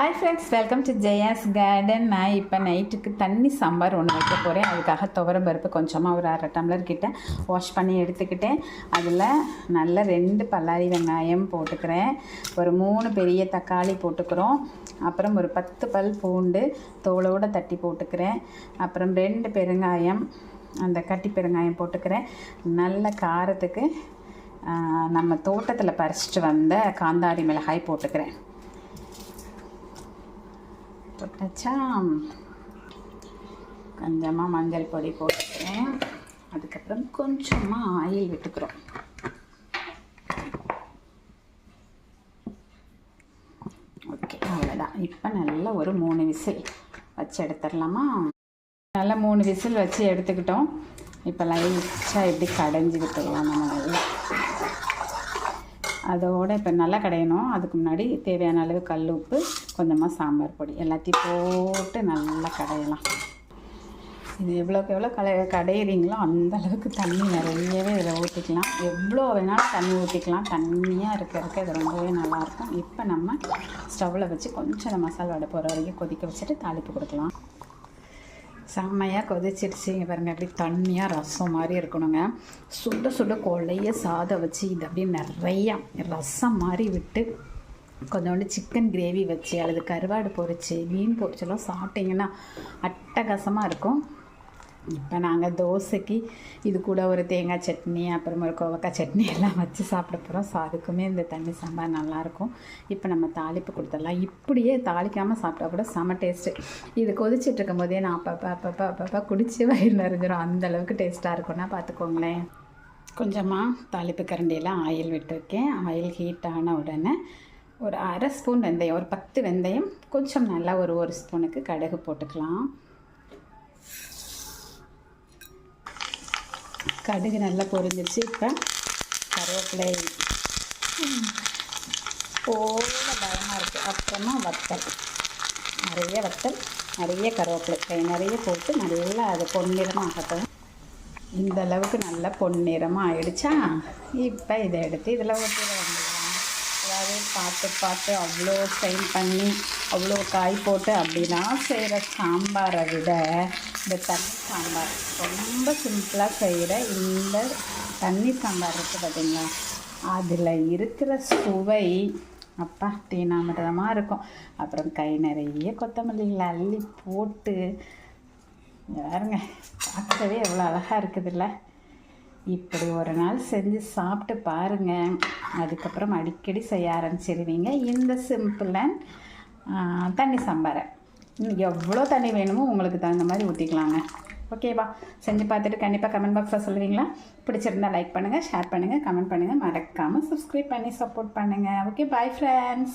Hi friends welcome to Jaya's garden நான் இப்போ நைட்டுக்கு தண்ணி சாம்பார் ஒன்று வைக்க போகிறேன் அதுக்காக துவரம் பருப்பு கொஞ்சமாக ஒரு அரை டம்ளர் கிட்ட வாஷ் பண்ணி எடுத்துக்கிட்டேன். அதில் நல்ல ரெண்டு பல்லாரி வெங்காயம் போட்டுக்கிறேன். ஒரு மூணு பெரிய தக்காளி போட்டுக்கிறோம். அப்புறம் ஒரு பத்து பல் பூண்டு தோலோடு தட்டி போட்டுக்கிறேன். அப்புறம் ரெண்டு பெருங்காயம் அந்த கட்டி பெருங்காயம் போட்டுக்கிறேன். நல்ல காரத்துக்கு நம்ம தோட்டத்தில் பறிச்சிட்டு வந்த காந்தாரி மிளகாய் போட்டுக்கிறேன். போட்டாச்சா கொஞ்சமாக மஞ்சள் பொடி போட்டுக்கிறேன். அதுக்கப்புறம் கொஞ்சமாக ஆயில் விட்டுக்கிறோம். ஓகே அவ்வளோதான் இப்போ நல்லா ஒரு மூணு விசில் வச்சு எடுத்துடலாமா நல்லா மூணு விசில் வச்சு எடுத்துக்கிட்டோம். இப்போ லைட்டாக எப்படி கடைஞ்சி விட்டுடலாம் நம்ம நல்லா. அதோட இப்போ நல்லா கடையணும். அதுக்கு முன்னாடி தேவையான அளவு கல் உப்பு கொஞ்சமாக சாம்பார் பொடி எல்லாத்தையும் போட்டு நல்லா கடையலாம். இது எவ்வளோக்கு எவ்வளோ கலை கடையிறீங்களோ அந்த அளவுக்கு தண்ணி நிறையவே இதில் ஊற்றிக்கலாம் எவ்வளோ வேணாலும் தண்ணி ஊற்றிக்கலாம் தண்ணியாக இருக்க இருக்க இது ரொம்பவே நல்லாயிருக்கும். இப்போ நம்ம ஸ்டவ்வில் வச்சு கொஞ்சம் மசாலா வடை போகிற வரைக்கும் கொதிக்க வச்சுட்டு தாளிப்பு கொடுக்கலாம். செம்மையாக கொதிச்சிருச்சு. இங்கே பாருங்கள் அப்படி தண்ணியாக ரசம் மாதிரி இருக்கணுங்க. சுட சுட கொலைய சாதம் வச்சு இது அப்படியே நிறையா ரசம் மாதிரி விட்டு கொஞ்சோண்டு சிக்கன் கிரேவி வச்சு அல்லது கருவாடு பொரிச்சு மீன் பொரிச்செல்லாம் சாப்பிட்டிங்கன்னா அட்டகாசமாக இருக்கும். இப்போ நாங்கள் தோசைக்கு இது கூட ஒரு தேங்காய் சட்னி அப்புறம் ஒரு கோவக்காய் சட்னி எல்லாம் வச்சு சாப்பிட போகிறோம் ஸோ அதுக்குமே இந்த தண்ணி சாம்பார் நல்லாயிருக்கும் இப்போ நம்ம தாளிப்பு கொடுத்துடலாம். இப்படியே தாளிக்காமல் சாப்பிட்டா கூட செம டேஸ்ட்டு இது கொதிச்சிட்டு இருக்கும் போதே நான் அப்பப்போ அப்பப்போ அப்பப்போ குடிச்சு வயிறு நிறைஞ்சிரும். அந்த அளவுக்கு டேஸ்ட்டாக இருக்கும்னா பார்த்துக்கோங்களேன் கொஞ்சமாக தாளிப்பு கரண்டியில் ஆயில் விட்டுருக்கேன். ஆயில் ஹீட் ஆன உடனே ஒரு அரை ஸ்பூன் வெந்தயம் ஒரு பத்து வெந்தயம் கொஞ்சம் நல்லா ஒரு ஒரு ஸ்பூனுக்கு கடுகு போட்டுக்கலாம். கடுகு நல்லா பொரிஞ்சிருச்சு இப்போ கருவேப்பிலை. போல பயமாக இருக்குது அப்புறமா வத்தல். நிறைய வத்தல் நிறைய கருவேப்பிலை. நிறைய போட்டு நல்லா அது பொன்னிறமாக ஆகட்டும். இந்த அளவுக்கு நல்லா பொன்னிறமாக ஆயிடுச்சா? இப்போ இதை எடுத்து இதில் ஊற்றிட அதாவது பார்த்து பார்த்து அவ்வளோ ஸ்டைல் பண்ணி அவ்வளோ காய் போட்டு அப்படிலாம் செய்கிற சாம்பாரை விட இந்த தண்ணி சாம்பார் ரொம்ப சிம்பிளாக செய்கிற இந்த தண்ணி சாம்பார் இருக்குது பார்த்தீங்களா? அதில் இருக்கிற சுவை அப்பா தீனாமிரதமாக இருக்கும். அப்புறம் கை நிறைய கொத்தமல்லியில் அள்ளி போட்டு பாருங்க பார்க்கவே எவ்வளோ அழகாக இருக்குதுல்ல? இப்படி ஒரு நாள் செஞ்சு சாப்பிட்டு பாருங்கள் அதுக்கப்புறம் அடிக்கடி செய்ய ஆரம்பிச்சிருவீங்க. இந்த சிம்பிள் அண்ட் தண்ணி சாம்பாரை. எவ்வளோ தண்ணி வேணுமோ உங்களுக்கு தகுந்த மாதிரி ஊற்றிக்கலாங்க ஓகேவா செஞ்சு பார்த்துட்டு கண்டிப்பாக கமெண்ட் பாக்ஸில் சொல்லுவீங்களா? பிடிச்சிருந்தா லைக் பண்ணுங்கள் ஷேர் பண்ணுங்கள் கமெண்ட் பண்ணுங்கள் மறக்காமல் சப்ஸ்கிரைப் பண்ணி சப்போர்ட் பண்ணுங்கள் ஓகே பாய் ஃப்ரெண்ட்ஸ்